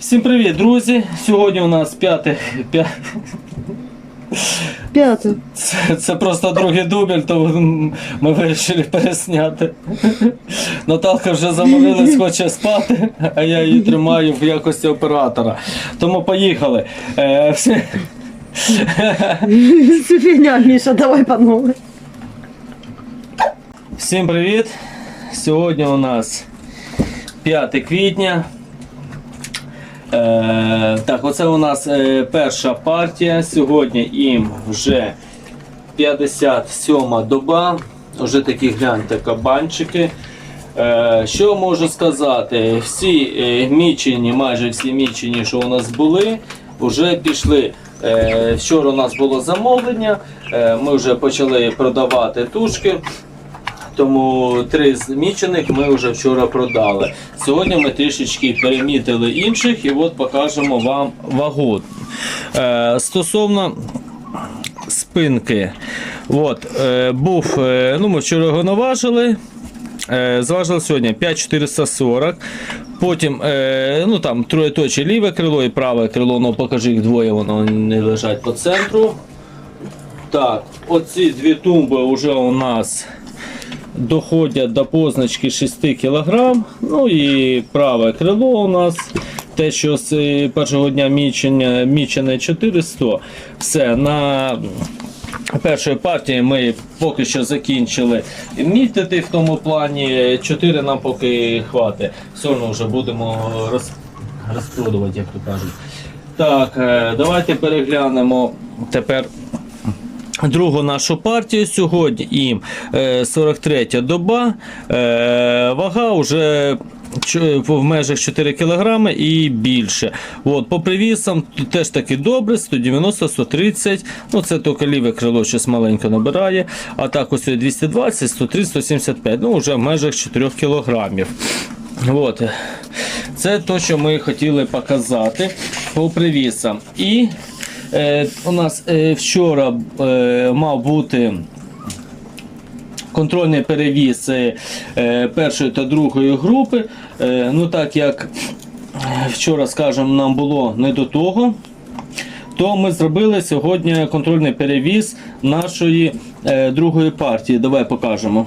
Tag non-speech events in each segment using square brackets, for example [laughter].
Всім привіт, друзі! Сьогодні у нас п'яте. п'я- П'яте. Це, це просто другий дубль, то ми вирішили пересняти. Наталка вже замовилась, хоче спати, а я її тримаю в якості оператора. Тому поїхали. Е, всі... Це фігня, Міша, давай панове. Всім привіт! Сьогодні у нас 5 квітня. Е, так, оце у нас е, перша партія. Сьогодні їм вже 57 доба. Вже такі гляньте кабанчики. Е, що можу сказати? Всі е, мічені, майже всі мічені, що у нас були, вже пішли. Е, вчора у нас було замовлення. Е, ми вже почали продавати тушки. Тому три з мічених ми вже вчора продали. Сьогодні ми трішечки перемітили інших і от покажемо вам вагу. Е, стосовно спинки, от, е, був, е, ну ми вчора його наважили. Е, зважили сьогодні 5440. Потім е, ну, там троєточі ліве крило і праве крило, ну покажи їх двоє, воно не лежать по центру. Так, оці дві тумби вже у нас доходять до позначки 6 кг. Ну і праве крило у нас. Те, що з е, першого дня мічення, мічене 400. Все, на першої партії ми поки що закінчили мітити в тому плані. 4 нам поки хватить. Одно вже будемо роз, розпродувати, як то кажуть. Так, е, давайте переглянемо тепер Другу нашу партію сьогодні е, 43 доба. Е, вага вже в межах 4 кг і більше. От, по привісам теж таки добре, 190, 130. Ну це тільки ліве крило щось маленько набирає. А так ось 220, 130, 175. Ну вже в межах 4 кг. От. Це те, що ми хотіли показати по привісам. І Е, у нас е, вчора е, мав бути контрольний перевіз е, е, першої та другої групи. Е, ну так як е, вчора, скажімо, нам було не до того. То ми зробили сьогодні контрольний перевіз нашої е, другої партії. Давай покажемо.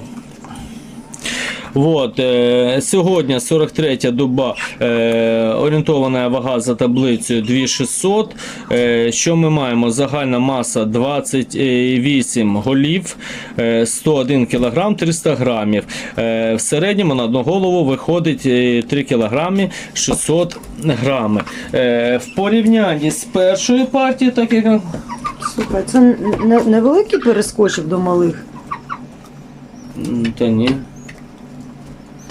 От, е, сьогодні 43 доба е, орієнтована вага за таблицею 2600. Е, що ми маємо? Загальна маса 28 голів, е, 101 кг 300 грамів. Е, в середньому на одну голову виходить е, 3 кг 600 грами. Е, в порівнянні з першою партією, так як Слухай, це невеликий перескочив до малих. Та ні.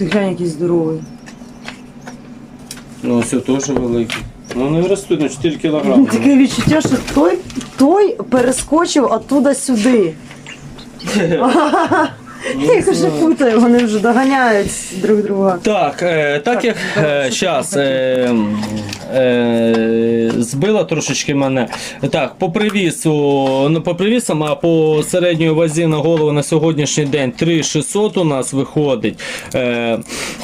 Ти глянь якийсь здоровий. Ну, все теж великий. Ну, не ростуть на 4 кг. Таке відчуття, що той, той перескочив оттуда сюди. Я їх путаю, вони вже доганяють друг друга. Так, е, так як зараз збила трошечки мене. Так, по привісу, ну по привісам, а по середньої вазі на голову на сьогоднішній день 3600 у нас виходить. Е,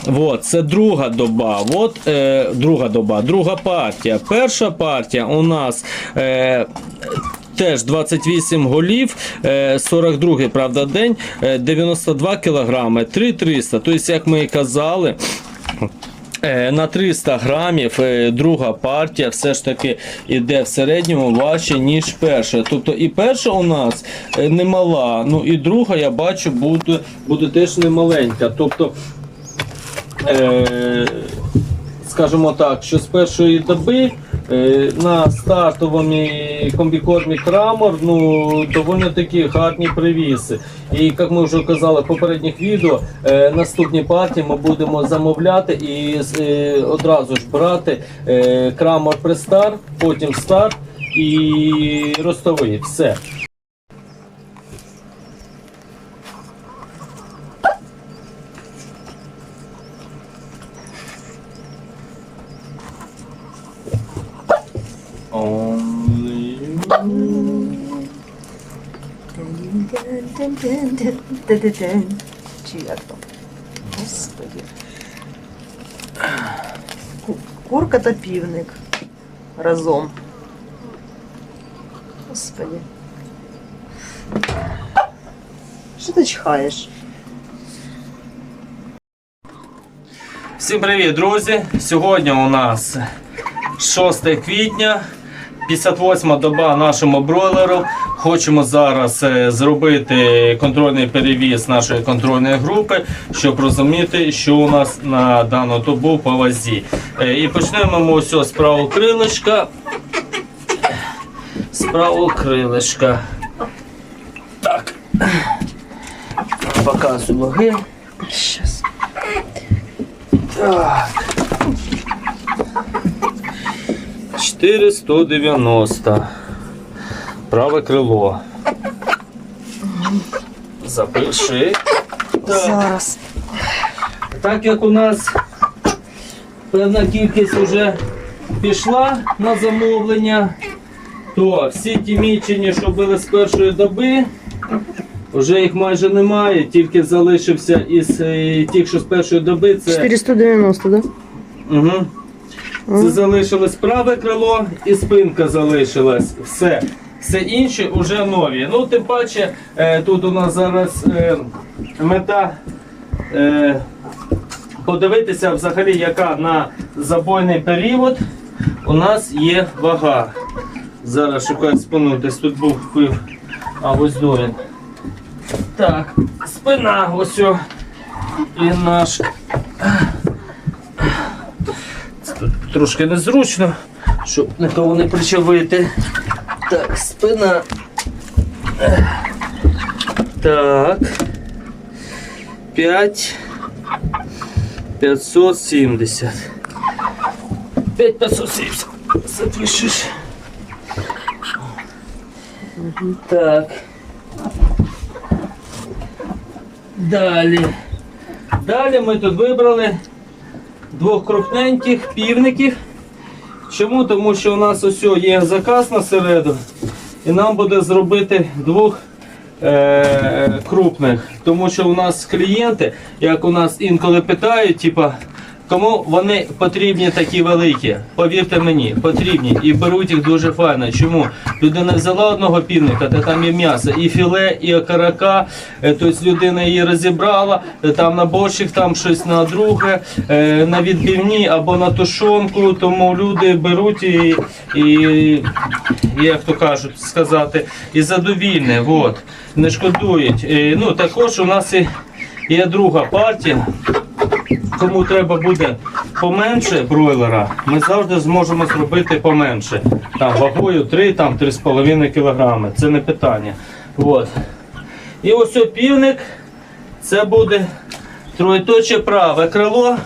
вот, це друга доба. От, е, друга доба, друга партія. Перша партія у нас. Е, Теж 28 голів, е, 42 правда, день, е, 92 кілограми, 3300. Тобто, як ми і казали, е, на 300 грамів е, друга партія все ж таки йде в середньому важче, ніж перша. Тобто і перша у нас е, немала, ну і друга, я бачу, буде, буде теж немаленька. Тобто, е, скажімо так, що з першої доби е, на стартовому комбікормі Крамор ну, доволі такі гарні привіси. І як ми вже казали в попередніх відео, е, наступні партії ми будемо замовляти і е, одразу ж брати е, Крамор Престар, потім старт і ростовий. Все. Чи як там? Господи. Курка та півник. Разом. Господи. Що ти чхаєш? Всім привіт, друзі! Сьогодні у нас 6 квітня, 58 доба нашому бройлеру. Хочемо зараз е, зробити контрольний перевіз нашої контрольної групи, щоб розуміти, що у нас на дану добу по вазі. Е, І почнемо ми ось з правого крилишка. З правого крилишка. Так. Показую ваги. Щас. Так. 490. Праве крило. Запиши. Так. Зараз. так як у нас певна кількість вже пішла на замовлення, то всі ті мічені, що були з першої доби, вже їх майже немає, тільки залишився із е, тих, що з першої доби, це 490, да? Угу. Це залишилось праве крило і спинка залишилась. Все. Все інше вже нові. Ну, тим паче, е, тут у нас зараз е, мета е, подивитися взагалі, яка на забойний період у нас є вага. Зараз шукаю спину, тут був пив. А ось до він. Так, спина, ось. І наш Тут трошки незручно, щоб нікого не причавити. Так, спина. Так. 5. 570. 5 570. Запишеш. Так. Далі. Далі ми тут вибрали двох крупненьких півників. Чому? Тому що у нас ось є заказ на середу, і нам буде зробити двох е- крупних. Тому що у нас клієнти, як у нас інколи питають, типа. Кому вони потрібні такі великі? Повірте мені, потрібні і беруть їх дуже файно. Чому? Людина взяла одного півника, де там є м'ясо, і філе, і окарака. Е, Тобто людина її розібрала, е, там на борщик, там щось на друге, е, на відбивні або на тушонку. Тому люди беруть і, і як то кажуть сказати, і задовільне. От, не шкодують. Ну також у нас і є друга партія. Кому треба буде поменше бройлера, ми завжди зможемо зробити поменше. Там вагою 3-3,5 кг. Це не питання. От. І ось о півник. Це буде троєточе праве крило.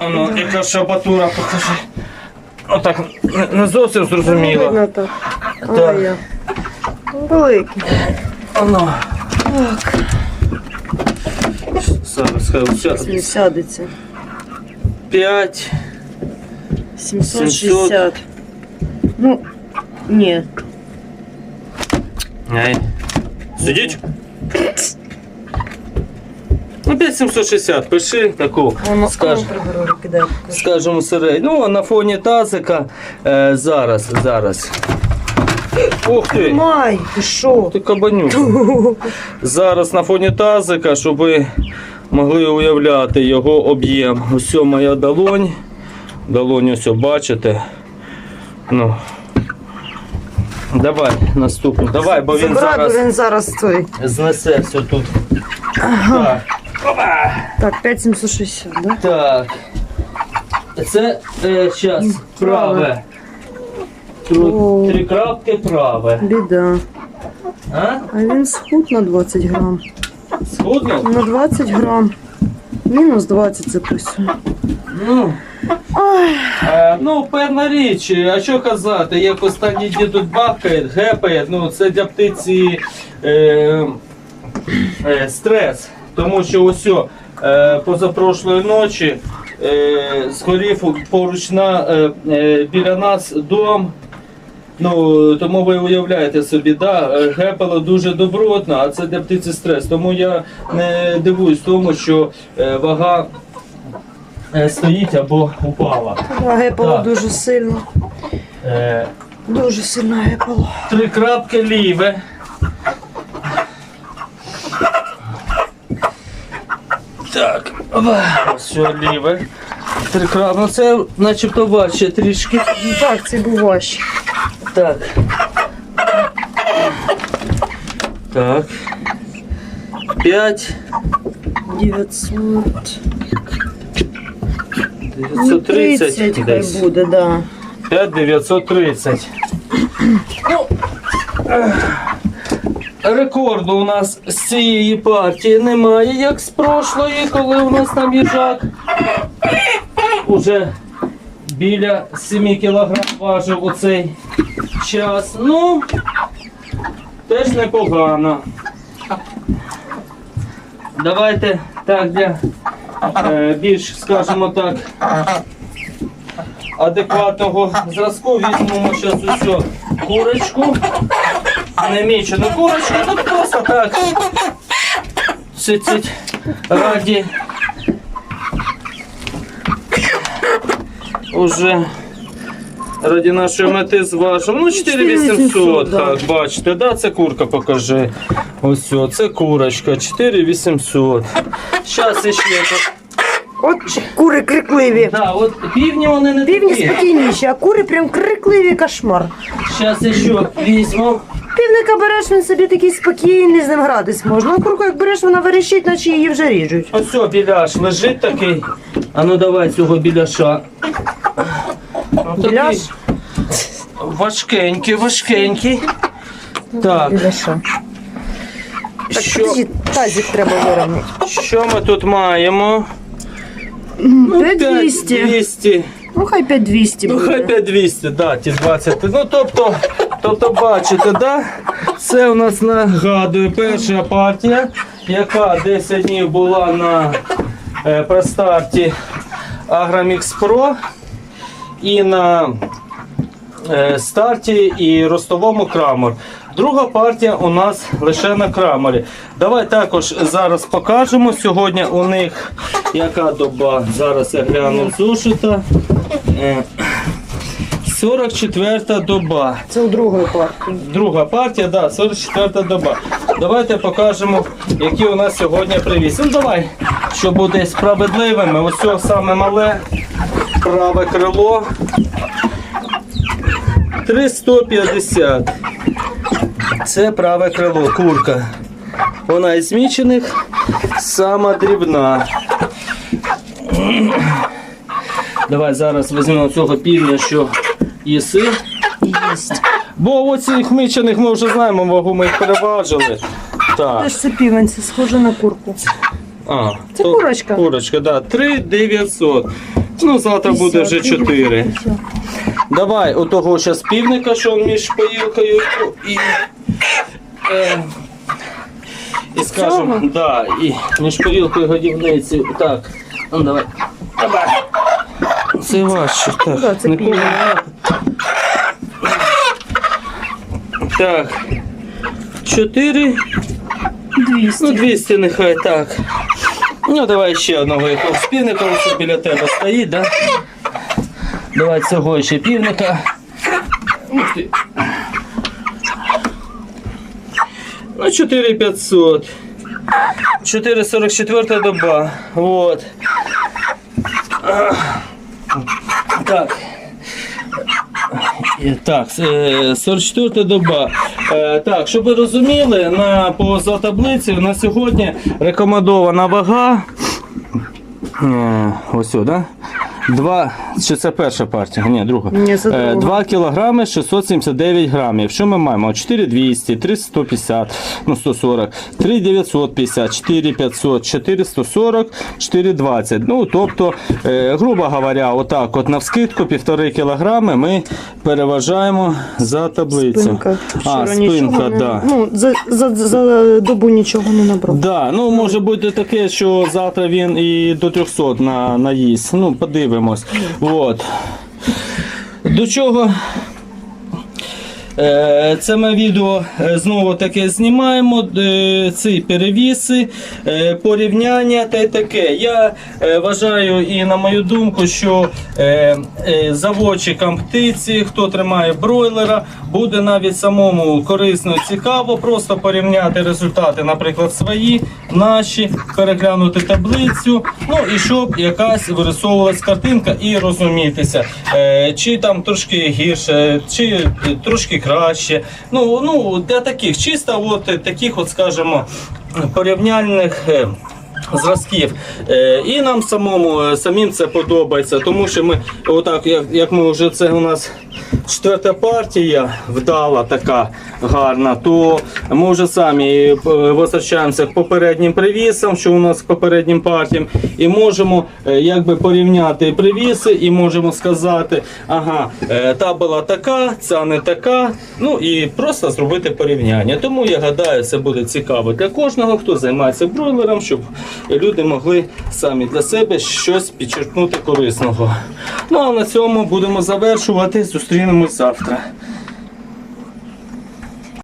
Воно, яка шабатура покажи. Отак не- зовсім зрозуміло. Так. Так. Великий. Воно. Так. Зараз хай сяде. Не сядеться. 5. 760. Ну, ні. Ай. Сидіть. Ну, 5760, пиши таку, Воно скаж, контргору кидає. покажи. скажемо середню. Ну, а на фоні тазика е, зараз, зараз. Ух ти! Май, ти що? Ти кабанюк. [laughs] Зараз на фоні тазика, щоб ви могли уявляти його об'єм. Ось моя долонь. Долонь ось бачите. Ну. Давай наступну. Давай, бо він Забирай, бо зараз він зараз той. знесе все тут. Так. Опа! Так, 5760, да? Так. Це е, зараз праве. О. Три крапки праве. Біда. А? А він схуд на 20 грам. Схудно? На 20 грам. Мінус 20 записую. Ну. Е, ну, певна річ, а що казати, як останні дні тут бахкає, гепає, ну це для птиці е, е, стрес. Тому що ось е, позапрошлої ночі е, згорів поруч на, е, е, біля нас дом. Ну, тому ви уявляєте собі, да, е, гепало дуже добротно, а це для птиці стрес. Тому я не дивуюсь тому, що е, вага е, стоїть або упала. Гепало Так. дуже сильно. Е, Дуже сильно гепало. Три крапки ліве. Так, що ліве. Три крапки. Ну це начебто важче трішки. Так, це був важче. Так. Так. П'ять. 900. 930 30 хай десь. буде, да. 5 930. Ну, рекорду у нас з цієї партії немає, як з прошлої, коли у нас там їжак. Уже біля 7 кг важив у цей час. Ну, теж непогано. Давайте так для е, більш, скажімо так, адекватного зразку візьмемо зараз усю курочку. Не мічену курочку, тут просто так. Цить раді. Уже раді нашої мети зважимо. Ну, 4800, 4800, да. так, бачите, да, це курка покажи. Ось, о, це курочка, 4800. Зараз іще. От кури крикливі. Да, от півні вони не Півні такі. спокійніші, а кури прям крикливі кошмар. Зараз ще візьму. Півника береш, він собі такий спокійний, з ним гратись можна. А курку як береш, вона верещить, наче її вже ріжуть. Ось о, біляш лежить такий. А ну давай цього біляша. Біляш? Важкенький, важкенький. Так, що? Так, що, подожди, тазик треба вирівняти. що ми тут маємо? Ну, 5200. 200. Ну, хай 5200 Ну, хай буде. 5200, да, ті 20. Ну, тобто, тобто, бачите, да? Це у нас нагадує перша партія, яка 10 днів була на е, престарті Agramix Pro і на е, старті і ростовому крамор. Друга партія у нас лише на краморі. Давай також зараз покажемо. Сьогодні у них яка доба? Зараз я гляну зошита. Е, 44 доба. Це у другої партії. Друга партія, да, 44 доба. Давайте покажемо, які у нас сьогодні привіз. Ну давай, щоб бути справедливими. Ось це саме мале праве крило. 350. Це праве крило, курка. Вона із змічених, сама дрібна. Давай зараз візьмемо цього півня, що їси. Єсть. Бо оцих мічених ми вже знаємо, вагу ми їх переважили. Так. Це ж це півень, це схоже на курку. А, Це курочка. Курочка, да. 3 900. Ну, завтра буде вже 4. Давай, у того зараз півника, що між поїлкою і. Е, і скажемо, да, і між поїлкою і годівниці. Так. Ну давай. Давай. Це важче. Так, Да, це нікого Так. 4 200. Ну, 200 нехай так. Ну, давай ще одного якогось півника, ось біля тебе стоїть, да? Давай цього ще півника. Ух ти. Ну, 4500. 444 доба. Вот. А. Так. Е, Так, е, 44 доба. Е, Так, щоб ви розуміли, на, поза таблиці на сьогодні рекомендована вага. Е, Ось сюди. Да? Два, чи це перша партія? Ні, друга. Ні, це друга. 2 кілограми 679 грамів. Що ми маємо? 4200, 3150, ну 140, 3950, 4500, 440, 420. Ну, тобто, е, грубо говоря, отак от навскидку півтори кілограми ми переважаємо за таблицю. Спинка. А, спинка, не- да. Ну, за, за, за добу нічого не набрав. Да, ну може бути таке, що завтра він і до 300 на, наїсть. Ну, подивимось. От. До чого Це ми відео е, знову таке знімаємо. е, Ці перевіси, е, порівняння та й таке. Я е, вважаю і на мою думку, що е, е, заводчикам птиці, хто тримає бройлера, буде навіть самому корисно і цікаво просто порівняти результати, наприклад, свої, наші, переглянути таблицю. Ну і щоб якась вирисовувалась картинка і розумітися, е, чи там трошки гірше, чи е, трошки краще. Ну, ну для таких чисто, от е, таких, от скажімо, порівняльних. е, Зразків. Е, і нам самому самим це подобається, тому що ми, отак, як, як ми вже це у нас четверта партія вдала така гарна, то ми вже самі е, возвращаємося к попереднім привісам, що у нас к попереднім партіям, і можемо е, якби порівняти привіси, і можемо сказати, ага, е, та була така, ця не така. Ну і просто зробити порівняння. Тому я гадаю, це буде цікаво для кожного, хто займається бройлером, щоб люди могли самі для себе щось підчеркнути корисного. Ну а на цьому будемо завершувати. Зустрінемось завтра.